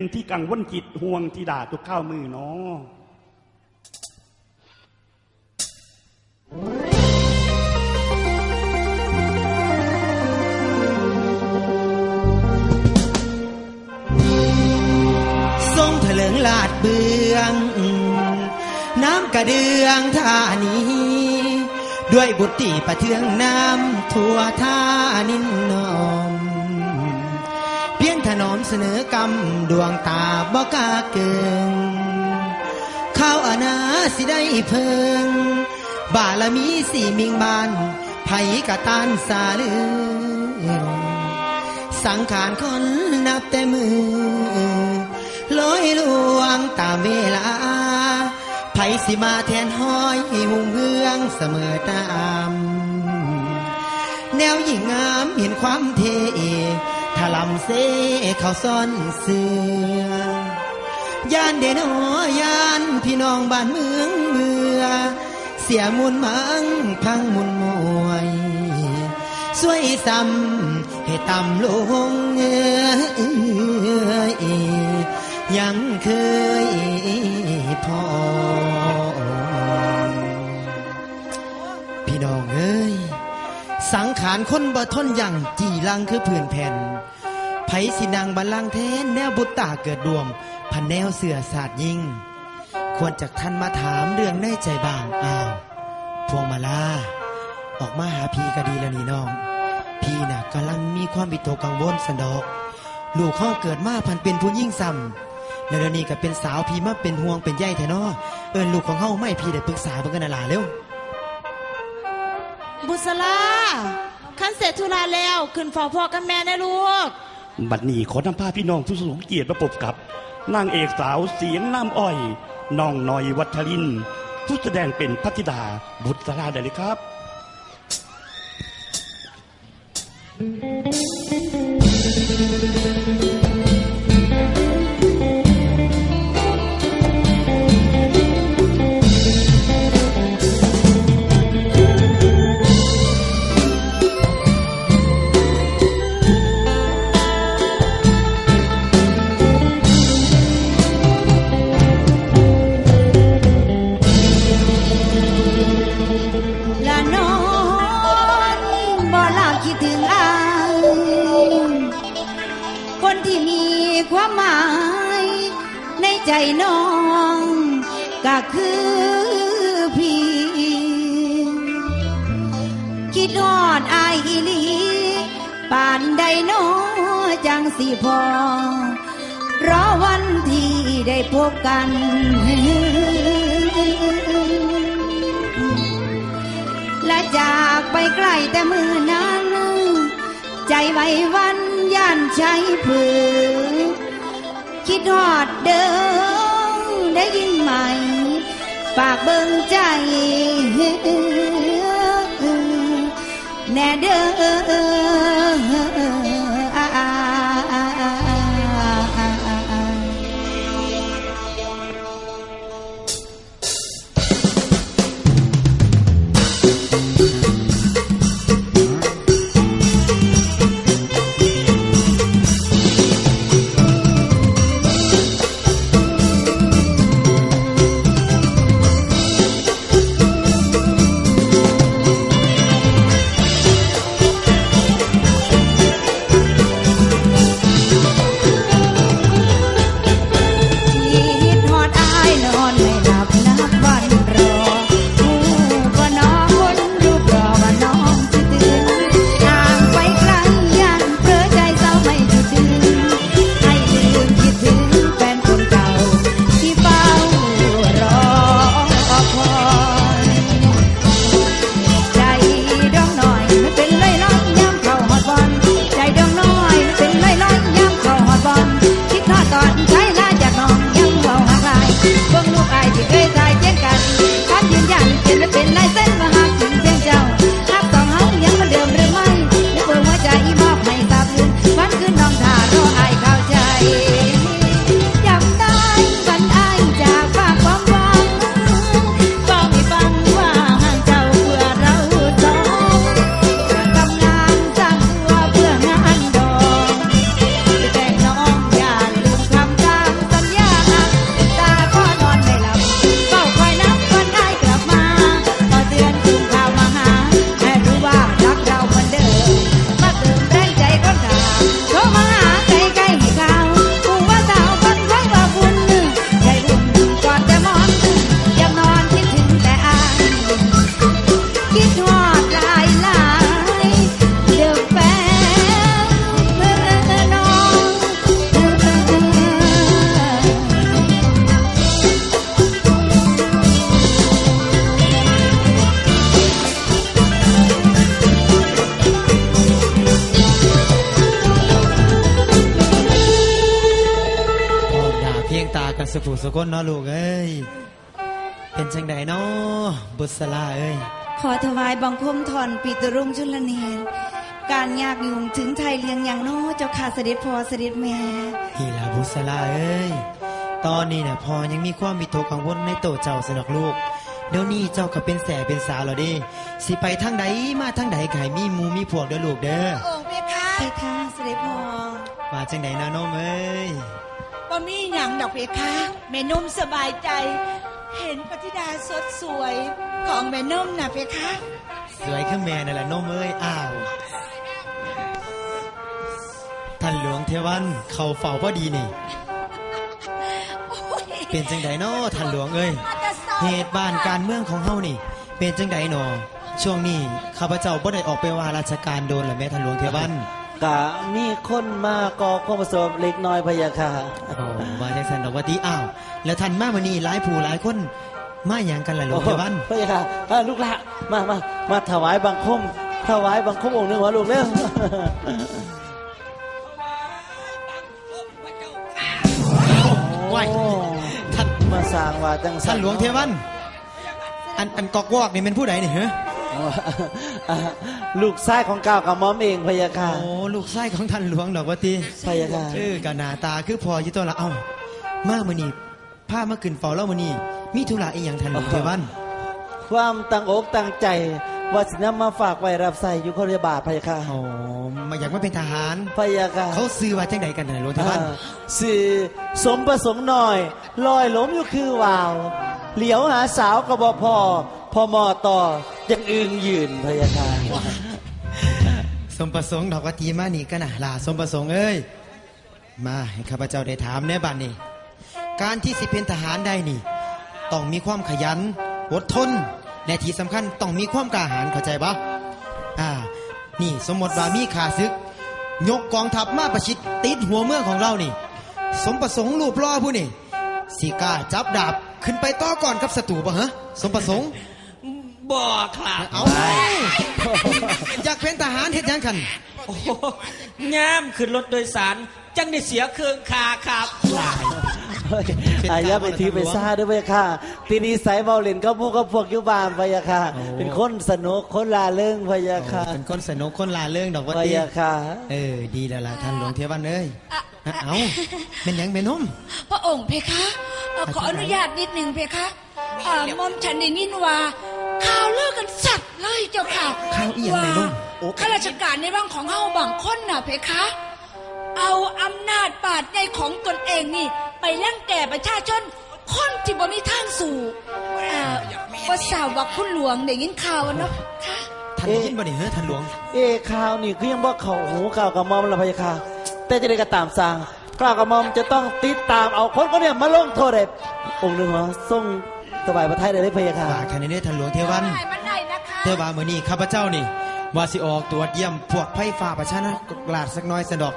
ที่กังวลจิตห่วงที่ด่าทุกข้าวมือเนาะทรงเถลิงลาดเบือง น้ำกระเดืองท่านี้ ด้วยบุตรีประเทืองน้ำทั่วท่านินนอม เพียงถนอมเสนอกำดวงตาบ่กล้าเกิงข้าวอาณาสิได้เพิง บารมีสี่มิงบานไผกะตานสาลือสังขารคนนับแต่มือลอยลวงตามเวลาไผสิมาแทนห้อยมุงเฮืองเสมอตาม แนวยิ่งงามเห็นความเท ลำเสเขาซ่อนเสือย่านเดนอยานพี่น้องบ้านเมืองเมือ เสียมุนมังพังมุนมวยสวยซ้ำให้ต่ำลงเอยยังเคยพอ พี่น้องเอ้ย สังขารคนบ่ทนยังจีลังคือผื่นแผ่น ไผสินางบัลลังก์แทนแนวบุตตาเกิดดวมพันแนวเสือศาสตร์ยิงควรจากท่านมาถามเรื่องในใจบางอ้าว พวงมาลาออกมาหาพี่ก็ดีแล้วนี่น้อง พี่น่ะกำลังมีความวิตกกังวลสันดอก ลูกข้อเกิดมาพันเป็นผู้ยิ่งซ้ำแล้วนี้ก็เป็นสาวพี่มาเป็นห่วงเป็นใยแท้นอเอิญลูกของเฮาไม่พี่ได้ปรึกษาเบิ่งกันน่ะล่ะเร็วบุษลาขันเสร็จธุระแล้ว ขึ้นฝ้าพ่อกับแม่นะลูก บัดนี้ขอนำพาพี่น้องทุสูงเกียรติมาพบกับนางเอกสาวเสียงน้ำอ้อยน้องน้อยวัฒลินผู้แสดงเป็นพัทิดาบุตราได้เลยครับละ นใจน้อง ก็คือพี่ คิดฮอดอายอีหลีป่านใดโนอจังสิพอรอวันที่ได้พบกันและจากไปไกลแต่มือนั้น ใจไว้วันย่านใจผือ คิดหอดเดิมได้ยินไหมปากเบิ่งใจแน่เด้อ สุผู้สุคนเนาะลูกเอ้ยเป็นจังใดเนาะบุษลาเอ้ยขอถวายบังคมทอนปีตรุ่งชุลเนรการยากยุ่งถึงไทยเลี้ยงอย่างน้อเจ้าข้าเสด็จพ่อเสด็จแม่พี่ลาบุษลาเอ้ยตอนนี้เนี่ยพอยังมีความมิโตกังวลในโตเจ้าสนอกลูกเดี๋ยวนี้เจ้าก็เป็นแสเป็นสาวแล้วดิสิไปทางใดมาทางใดไก่มีมูมีพวกเด้อลูกเด้อโองค์เพคะไปค่ะเสด็จพ่อว่าจังใดนะน้องเอ้ย มีหยังดอกเพคะแม่นุ่มสบายใจ เห็นปฏิดาสดสวยของแม่นุ่มนะเพคะ สวยขึ้นแม่นั่นแหละน้องเอ้ยอ้าว ท่านหลวงเทวันเข้าเฝ้าพอดีนี่ เป็นจังใดเนาะท่านหลวงเอ้ยเหตุบ้านการเมืองของเฮานี่ เป็นจังใดหนอช่วงนี้ข้าพเจ้าบ่ได้ออกไปว่าราชการโดนหรือแม่ท่านหลวงเทวัน กะมีคนมาก่อความประสบเล็กน้อยพะยะค่ะโอ้ว่าจังสันดอกว่าติอ้าวแล้วท่านมามื้อนี้หลายผู้หลายคนมาหยังกันล่ะหลวงเทวันพะยะค่ะอ่าลูกละมามามาถวายบังคมถวายบังคมองค์หนึ่งหัวลูกเร็วไหวท่านมาสร้างว่าจังท่านหลวงเทวันอันอันกอกวอกนี่เป็นผู้ใดนี่เหรออ่า ลูกชายของก้าวกับหมอมเองพะยะค่ะโอ้ลูกชายของท่านหลวงดอกว่าติพะยะค่ะเออกับหน้าตาคือพออยู่ตัวละเอ้ามามื้อนี้พามาขึ้นเฝ้าเล่ามื้อนี้มีธุระอีหยังท่านหลวงเทวัน ความตั้งอกตั้งใจว่าสินำมาฝากไว้รับใส่อยู่คนเรียบาทพะยะค่ะโอ้มาอยากมาเป็นทหารพะยะค่ะเขาซื้อว่าจังใดกันนะหลวงเทวันอ่าสื่อสมประสงค์หน่อย ลอยหล้มอยู่คือวาว เหลียวหาสาวกบพอพอมอต่อ ยังอึงยืนพยะค่ะสมประสงค์ดอกวัตีมานี่กันนะลาสมประสงค์เอ้ย มาให้ข้าพเจ้าได้ถามแน่บัดนี้การที่สิเป็นทหารได้นี่ ต้องมีความขยัน อดทน และที่สำคัญต้องมีความกล้าหาญเข้าใจปะอ่า นี่สมมติว่ามีขาศึก ยกกองทัพมาประชิดติดหัวเมืองของเรานี่ สมประสงค์รูปล่อผู้นี่สิกาจับดาบขึ้นไปต่อก่อนกับศัตรูปะฮะ สมประสงค์ บ่ครับเอาอยากเป็นทหารเฮ็ดหยังคันโอ้โหงามขึ้นรถโดยสาร จังได้เสียเครื่องคาครับเฮ้ยอายะไปทีไปซ่าด้วยพะยะค่ะทีนี้สายเบาเล่นก็พวกก็พวกอยุบานพะยะค่ะ เป็นคนสนุกคนลาเริงพะยะค่ะเป็นคนสนุกคนลาเรื่องดอกว่าพะตียะค่ะ เออดีแล้วล่ะท่านหลวงเทวันเอ้ยเอาเป็นหยังเป็นนุ่มพระองค์เพคะเอ่อขออนุญาตนิดหนึ่งเพคะเอ่อหมอมฉันได้ยินว่า ข่าวเลิกกันสัตว์เลยเจ้าค่ะข่าวอีหยังไหนลูกว่าข้าราชการในบ้างของเฮาบางคนน่ะเพคะ เอาอำนาจบาดในของตนเองนี่ ไปลั่งแก่ประชาชนคนที่บ่มีทางสู่อ่าว่าสาวว่าคุณหลวงได้ยินข่าวเนาะค่ะท่านได้ยินบ่นี่เฮ้ยท่านหลวง เอ้ข่าวนี่คือยังบอกเขาหูข่าวกับมอมละพะยะค่ะแต่จะได้กระตามสร้างกล่าวกับมอมจะต้องติดตามเอาคนคนเนี้ยมาลงโทษเด็องค์หนึ่งเหรอส่ง สบายพระไทยได้เลยพะยะค่ะฝากท่านนี้ท่านหลวงเทวันได้มันได้นะคะเทว่ามื้อนี้ข้าพเจ้านี่ว่าสิออกตรวจเยี่ยมพวกไพ่ฟ้าประชานะกลาดสักหน้อยสนดอก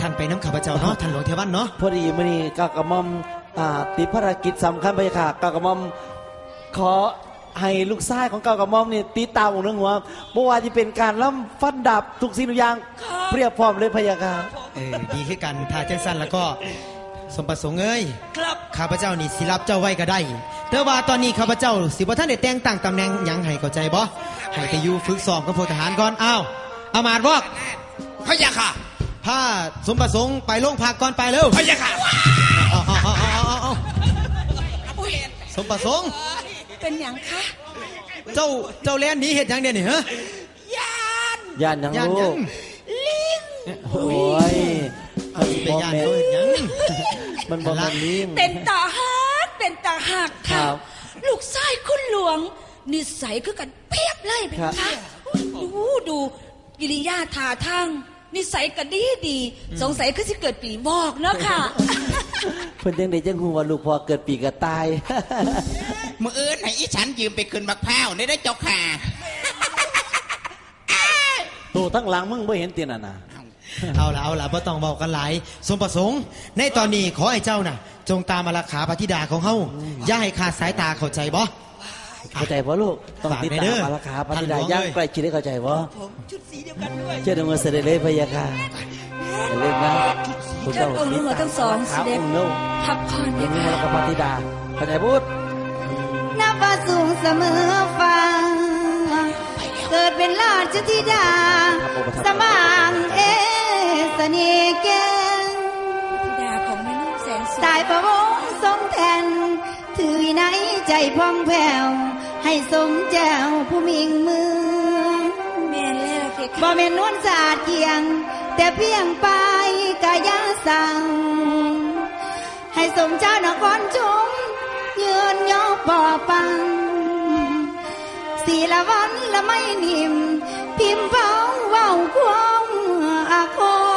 ท่านไปน้ำข้าพเจ้าเนาะท่านหลวงเทวันเนาะพอดีมื่อนี้กาวกระหมอมอ่าติดภารกิจสำคัญไปค่ะกาวกระหมอมขอให้ลูกชายของกาวกระหมอมนี่ติดตามองค์หนึงหัวเมื่อวานที่เป็นการล่ำฟันดับทุกสิ่งทุกอย่างเปรียบพร้อมเลยพะยะค่ะเออดีขึ้นกันถ้าจังสั้นแล้วก็ สมประสงค์เอ้ยครับข้าพเจ้านี่สิรับเจ้าไว้ก็ได้แต่ว่าตอนนี้ข้าพเจ้า สิบ่ท่านได้แต่งตั้งตำแหน่งหยังให้เข้าใจบ่ให้ไปอยู่ฝึกซ้อมกับพลทหารก่อนอ้าวอามาดบอกพะยะค่ะถ้าสมประสงค์ไปโรงพักก่อนไปเร็วพะยะค่ะเอาเอาเอาเอาเอาเอาสมประสงค์ เป็นอย่างคะเจ้าเจ้าแลนหนีเหตุยังเดียวนี่ฮะยานย่านหยังย่านหลูยักงโอ้ย เอาสิไปย่านเขาเฮ็ดหยัง มันบอกมันลิงเป็นตาหักเป็นตาหักครัค่ะบลูกชายคุณหลวง นิสัยคือกันเปียบเลยเป็นครับคะดูดูกิริยาท่าทางนิสัยก็ดีดี สงสัยคือสิเกิดปีบอกเนาะค่ะ เพิ่นยังได้จังหูว่าลูกพอเกิดปีกระตายมืออื่นให้อีฉันยืมไปขึ้นมะพร้าวได้ได้เจ้าค่ะตัวทั้งหลังมึงไม่เห็นเตียนอะนะ เอาละเอาละบ่ต้องบอกกันหลายสมประสงค์ ในตอนนี้ขอให้เจ้าน่ะ จงตามมาราคาพระธิดาของเฮาอย่าให้ขาดสายตาเข้าใจบ่เข้าใจป่ะลูกต้องฝากติดไว้ตาเด้มอมาราคาพระท่านธิดาหลวงย่างเอ้ยใกล้ชิดได้เข้าใจป่ะผมชุดสีเดียวกันด้วยเชื่อดมือเสด็จเลยพะยะค่ะแม่อย่าลืมนะคุณเชิญองค์หลวงทั้งสองเสด็จองค์นู้นพักผ่อนอด้วย่ายงนี้ค่ะแล้วก็พระธิดาเข้าใจพูดนับว่าสูงเสมอฟ้าเกิดเป็นราชธิดาสมางเอ สนีแกงธิดาของแม่นุ่มแสนสุขตายประวงทรงแทน ถือวินัยใจพองแผ้วให้สมแจ้วผู้มิงเมืองแม่นแล้วเพคะบ่แม่นนวลสาดเกียง แต่เพียงไปกายาสั่ง ให้สมเจ้านครชุมยืนยอปอปัง สีละวันละไม่นิ่ม พิมพ์เผาเว้าควงอาคม